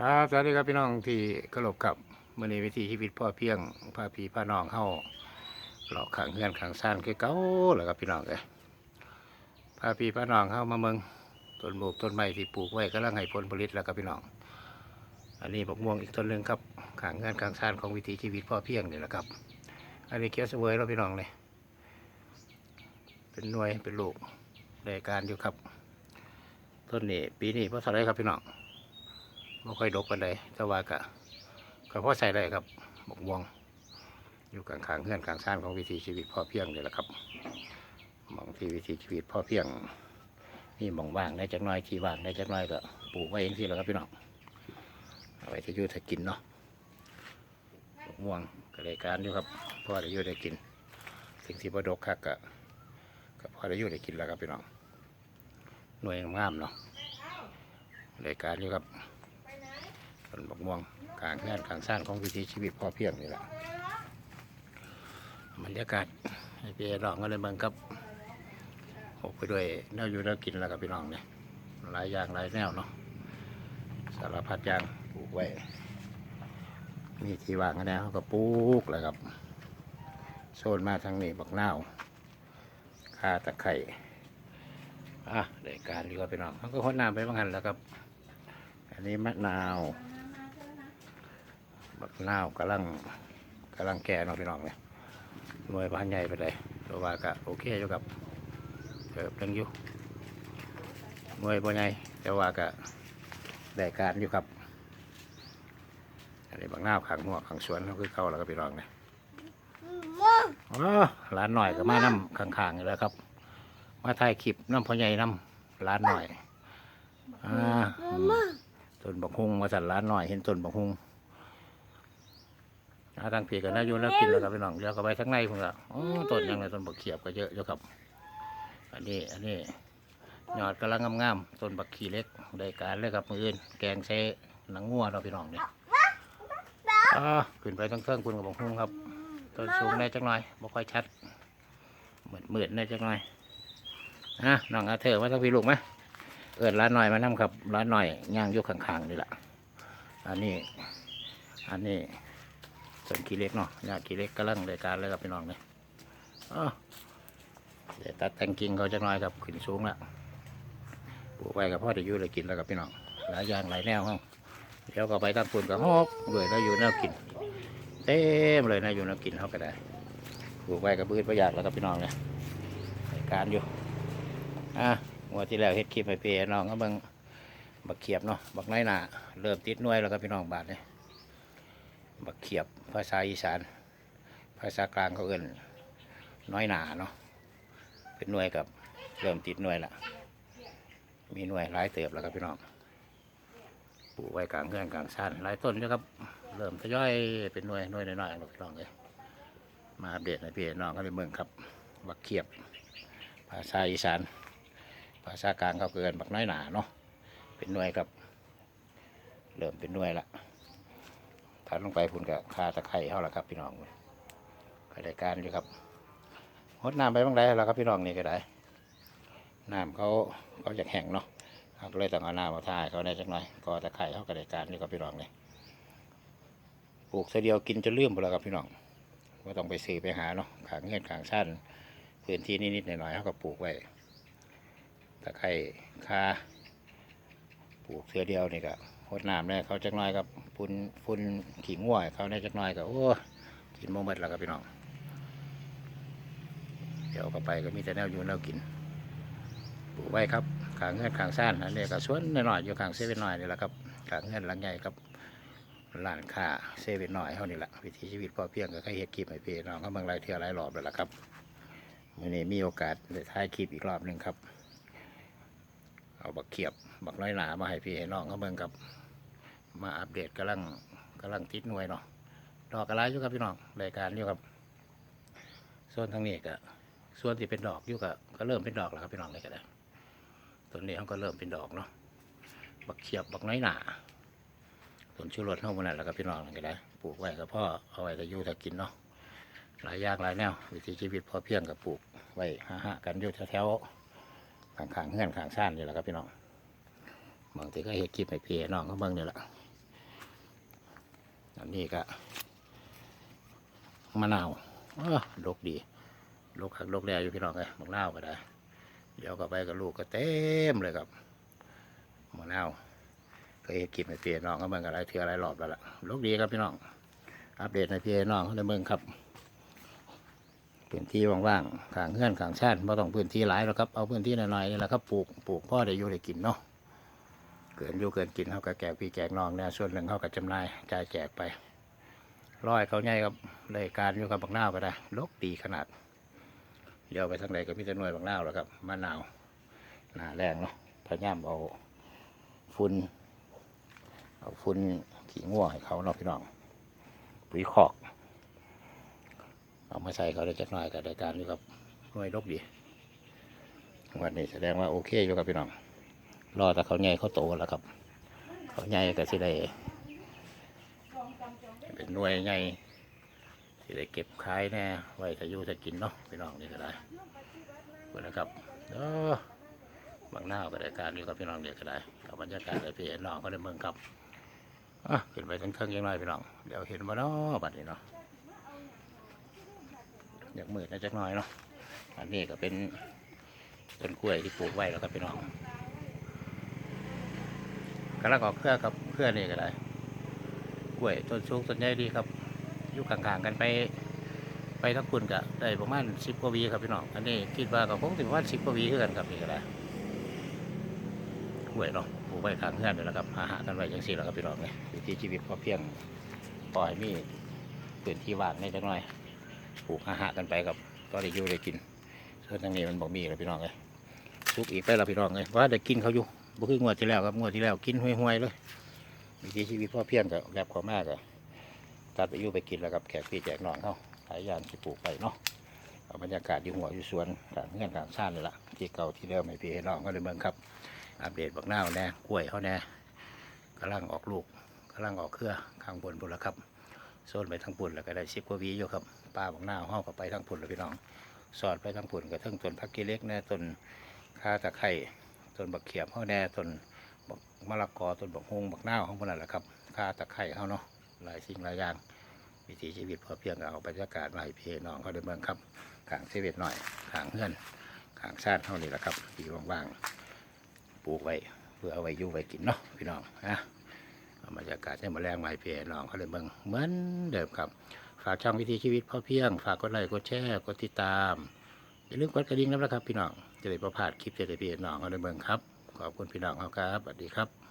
ครับสวัสดีครับพี่น้องที่กรบกับมื่อนี้วิธีชีวิตพ่อเพียงพาพี่พาน้องเข้าหลอกขังเงื่อนขังซ่านคือเก้าแล้วครับพี่น้องเลยพาพี่พาน้องเข้ามาเมืองต้นบุกต้นไม้ที่ปลูกไว้กำลังให้ผลผลิตแล้วครับพี่น้อง อันนี้บักม่วงอีกต้นหนึ่งครับขังเงื่อนขังซ่านของวิถีชีวิตพ่อเพียงนี่แหละครับ อันนี้เกี๊ยวเสวยแล้วพี่น้องเลยเป็นหน่วยเป็นลูกรายการอยู่ครับ ต้นนี้ปีนี้เพราะอะไรครับพี่น้อง ไม่ค่อยดกกันเลยแต่ว่าก็ก็พอใส่ได้ครับบกม่วง อยู่กลางขางๆเพื่อนกลางซ่านของวิถีชีวิตพ่อเพียงนี่แหละครับหมองที่วิถีชีวิตพ่อเพียงนี่หมองว่างได้จักหน้อยที่ว่างได้จักหน้อยก็ปลูกไว้เองสิแล้วครับพี่น้องเอาไว้จะยู่ถ้กินเนาะบกม่วงก็เลยการอยู่ครับพ่อได้ยู่ได้กินถึงที่บ่ดกคักก็ก็พ่อได้ยู่ได้กินแล้วครับพี่น้องหน่วยงามๆเนาะรายการอยู่ครับ นบักม่วงกลางงานกลางสร้างของวิถีชีวิตพอเพียงนี่แหละบรรยากาศให้พี่น้องก็เลยเมืองครับหกไปด้วยแนวอยู่แนวกินแล้วกับพี่น้องเนี่ยหลายอย่างหลายแนวเนาะสารพัดอย่างปลูกไว้มีที่วางกันแนวก็ปลูกแล้วครับโซนมาทางนี้บักนาวข่าตะไคร่อะรายวการดีกว่าพี่น้องเขาก็หดน้ำไปบางหันแล้วครับ อันนี้มะนาว บักนาวกำลังกำลังแก่เนาะพี่น้องเนี่ยหน่วยบานใหญ่ไปเลยตัวว่าก็โอเคอยู่กับเติบยังอยู่หน่วยบานใหญ่แต่ว่าก็ได้การอยู่ครับอันนี้บักนาวขังหัวขังสวนเขาคือเข้าแล้วก็พี่น้องเนี่ยอ๋อร้านหน่อยก็มาน้ำข้างๆนี่แล้วครับ มาถ่ายคลิปน้ำพ่อใหญ่น้ำร้านหน่อยอ่าต้นบักฮุงมาสั่นร้านหน่อยเห็นต้นบักฮุง อาทางผีกันนะอยู่แล้วกินแล้วครับพี่น้องเดี๋ยวก็ไปทั้งในพุ่นละโอ้ต้นยังไงต้นบักเขียบก็เยอะอยู่ครับ อันนี้อันนี้ยอดกำลังงามๆต้นบักขีเล็กได้การเลยครับมืออื่นแกงใช้หนังงัวเราะพี่น้องเนี่ยอ่าขึ้นไปทั้งเครื่องคุณกับบักฮุงครับต้นสูงได้จักหน่อยบ่ค่อยชัดเหมือนเหมือนได้จักหน่อยนะน้องอาเธอมาทั้งพี่ลูกไหมเอิดร้านหน่อยมานั่ครับร้านหน่อยย่างอยู่ข้างๆนี่แหละอันนี้ อันนี้ ส่วนขี้เล็กเนาะยขี้เล็กกำลังรายการเลยครับพี่น้องเนี่ยอ้าวเดี๋ยวตัดแต่งกิ่งเขาจะน้อยครับขึ้นสูงแล้วปลูกไว้กับพ่อได้อยู่ได้กินแล้วครับพี่น้องหลายอย่างหลายแนวห้องเดี๋ยวก็ไปตั้งปุ่นกับฮอกเลยแล้วอยู่แนวกิน เต็มเลยนะอยู่แนวกินเขาก็ได้ปลูกไว้กับพืชประหยัดแล้วครับพี่น้องเนี่ยรายการอยู่อะงวดที่แล้วเฮ็ดคลิปให้พี่น้องก็เบิ่งบักเขียบเนาะบักน้อยหนาเริ่มติดน่วยแล้วครับพี่น้องบาทเนี่ย บักเขียบภาษาอีสาน ภาษากลางเขาเอิ้นน้อยหนาเนาะเป็นหน่วยกับเริ่มติดหน่วยละมีหน่วยหลายเติบแล้วครับพี่น้องปลูกไว้กลางเพื่อนกลางชันหลายต้นอยู่ครับ เริ่มทยอยเป็นหน่วยหน่วยน้อยๆแล้วพี่น้องเลยมาอัปเดตให้พี่น้องก็ไปเบิ่งครับ บักเขียบ ภาษาอีสาน ภาษากลางเขาเกินบักน้อยหนาเนาะเป็นหน่วยครับ เริ่มเป็นหน่วยละ ถัดลงไปพุ่นกับคาตะไคร้เขาละครับพี่น้องก็ได้การอยู่ครับหดน้ำไปบางไรแล้วครับพี่น้องนี่ก็ได้น้ำเขาเขาอยากแห้งเนาะเขาเลยต้องเอาน้ำมาทายเขาได้จักหน่อยก็ตะไคร้เขาก็ได้การอยู่ครับพี่น้องนี่ปลูกเสียเดียวกินจนลืมไปแล้วครับพี่น้องว่าต้องไปซื้อไปหาเนาะขางเงื่อนขางสั้นพื้นที่นิดๆหน่อยๆเขาก็ปลูกไว้ตะไคร่คาปลูกเสือเดียวนี่ก็ ดน้ำเนี่ยเขาจักหน้อยกับฝุ่นฝุ่นขี้ง่วยเขาเนี่ยจักหน้อยก็โอ้กินโมเมดแล้วครับพี่น้องเดี๋ยวก็ไปก็มีแต่แนวอยู่แนวกินปลูกไว้ครับขางเงื่อนขางซ่านอันนี้ก็สวนหน่อยๆอยู่ขางเซเว่นหน่อยนี่แหละครับขางเงื่อนหลังใหญ่ครับร้านค้าเซเว่นหน่อยเขานี่แหละวิถีชีวิตพอเพียงก็แค่เฮ็ดคลิปให้พี่น้องเขาเมืองไรเที่ยวไรรอบแล้วล่ะครับมื่อนี้มีโอกาสได้ถ่ายคลิปอีกรอบหนึ่งครับ เอาบักเขียบบักน้อยหนามาให้พี่ให้น้องเขาเบิ่งกับ มาอัปเดตกำลังกำลังติดหน่วยเนาะดอกกระไรอยู่ครับพี่น้องรายการอยู่ครับส่วนทางนี้ก็ส่วนที่เป็นดอกอยู่ก็ก็เริ่มเป็นดอกแล้วครับพี่น้องเลยก็ได้ต้นนี้เขาก็เริ่มเป็นดอกเนาะบักเขียบบักน้อยหนาต้นชูรสเข้ามานั่นแหล้วครับพี่น้องเลยก็ได้ปลูกไว้กับพ่อเอาไว้ก็อยู่ถ้ากินเนาะหลายอย่างหลายแนววิถีชีวิตพอเพียงกับปลูกไว้ฮ่าๆกันอยู่แถวๆข้างๆเงื่อนข้างซ่านนี่แหละครับพี่น้องบางทีก็เห็ดคลิปให้พี่ให้น้องเขาเบิ่งนี่แหละ อันนี้ก็มะนาวอ้อดกดีดกคักดกแร่อยู่พี่น้องไงมะนาวก็ได้ เดี๋ยวก็ไปกับลูกก็เต็มเลยครับมะนาวเคยเห็นกินในเพียน้องก็เมืองอะไรเทืออะไรหลอบแล้วล่ะดกดีครับพี่น้อง อัปเดตในเพียน้องเขาในเมืองครับพื้นที่ว่างๆขางเงื่อนขางชาติไม่ต้องพื้นที่หลายหรอกครับ เอาพื้นที่น้อยๆนี่แหละครับ ปลูก ปลูกพ่อได้อยู่ได้กินเนาะ เกินอยู่เกินกินเขาก็แจกพี่แจกน้องเนี่ยส่วนหนึ่งเขาก็จำหน่ายจ่ายแจกไปร้อยเขาใหญ่ครับเลยการอยู่กับบักนาวก็ได้ลกดีขนาดเลี้ยวไปทางไหนก็มีแต่หน่วยบักนาวแล้วครับมะนาวหนาแรงเนาะพยายามเอาฝุ่นเอาฝุ่นขี้ง่วให้เขาเนาะพี่น้องปุ๋ยคอก เอามาใส่เขาได้จักหน่อยกับรายการอยู่กับหน่วยลกดีวันนี้แสดงว่าโอเคอยู่ครับพี่น้อง รอแต่เขาใหญ่เขาโตแล้วครับ เขาใหญ่ก็สิได้เป็นหน่วยใหญ่สิได้เก็บขายแน่ไว้ถ้าอยู่ถ้ากินเนาะพี่น้องนี่ก็ได้ขอบคุณนะครับเออบางหน้าก็ได้การอยู่กับพี่น้องเด็กก็ได้เอาบรรยากาศเลยพี่น้องก็ได้เมืองครับอะขึ้นไปทั้งเครื่องยังน้อยพี่น้องเดี๋ยวเห็นมาเนาะบัดนี้เนาะอยากมืดนะจักหน่อยเนาะอันนี้ก็เป็นต้นกล้วยที่ปลูกไว้แล้วครับพี่น้อง กำลังออกเครือครับเครือนี่ก็ได้กล้วยต้นสูงต้นใหญ่ดีครับอยู่ข้างๆกันไป ไปทั้งคุณก็ได้ประมาณสิบกว่าวีครับพี่น้องอันนี้คิดว่าก็คงถึงประมาณสิบกว่าวีคือกันครับนี่ก็ได้กล้วยเนาะปลูกไว้ข้างเพื่อนนี่แหละครับหาหากันไว้ยังสี่แล้วครับพี่น้องเนี่ยวิถีชีวิตพอเพียงปล่อยมีพื้นที่ว่างนจังหน่อยปลูกหาหากันไปครับก็ได้อยู่ได้กินส่วนทางนี้มันบอกมีแล้วพี่น้องเลยทุกอีกไปแล้วพี่น้องเลยว่าได้กินเขาอยู่ บ่คืองวดที่แล้วครับงวดที่แล้วกินห่วยๆเลยวิถีชีวิตพ่อเพียงกับแบบขอมากอะตัดไปยู่ไปกินแล้วครับแขกพี่แจกน้องเขาหลายอย่างที่ปลูกไปเนาะเอาบรรยากาศอยู่หัวอยู่สวนกลางเงื่อนกลางชาติเลยล่ะที่เก่าที่เดิมให้พี่ให้น้องก็เลยเมืองครับอัปเดตบักหน้าแน่กล้วยเขาแน่กำลังออกลูกกำลังออกเครือข้างบนบนแล้วครับโซนไปทางปุ่นแล้วก็ได้สิบกว่าวีอยู่ครับป้าบักหน้าห้องก็ไปทางปุ่นแล้วพี่น้องสอดไปทางปุ่นกับทั้งต้นพักกี้เล็กแน่ต้นข้าตะไคร้ ต้นบักเขียบเขาแน่ต้นบักมะละกอต้นบักฮงบักนาวของพวกนั้นแหละครับข้าตะไคร้เขาเนาะหลายสิ่งหลายอย่างวิถีชีวิตพอเพียงเอาบรรยากาศมาให้พี่น้องเขาได้เมืองครับขางเซเว่นหน่อยขางเงื่อนขางชาติเท่านี้แหละครับที่ว่างๆปลูกไว้เพื่อเอาไว้อยู่ไว้กินเนาะพี่น้องนะเอาบรรยากาศให้มาแรงมาให้พี่น้องเขาได้เมืองเหมือนเดิมครับ ฝากช่องวิถีชีวิตพอเพียง ฝากกดไลค์กดแชร์กดติดตามอย่าลืมกดกระดิ่งนะครับพี่น้อง จะได้ประพลาดคลิปจะได้พี่น้องเอาในเมืองครับ ขอบคุณพี่น้องเขาครับสวัสดีครับ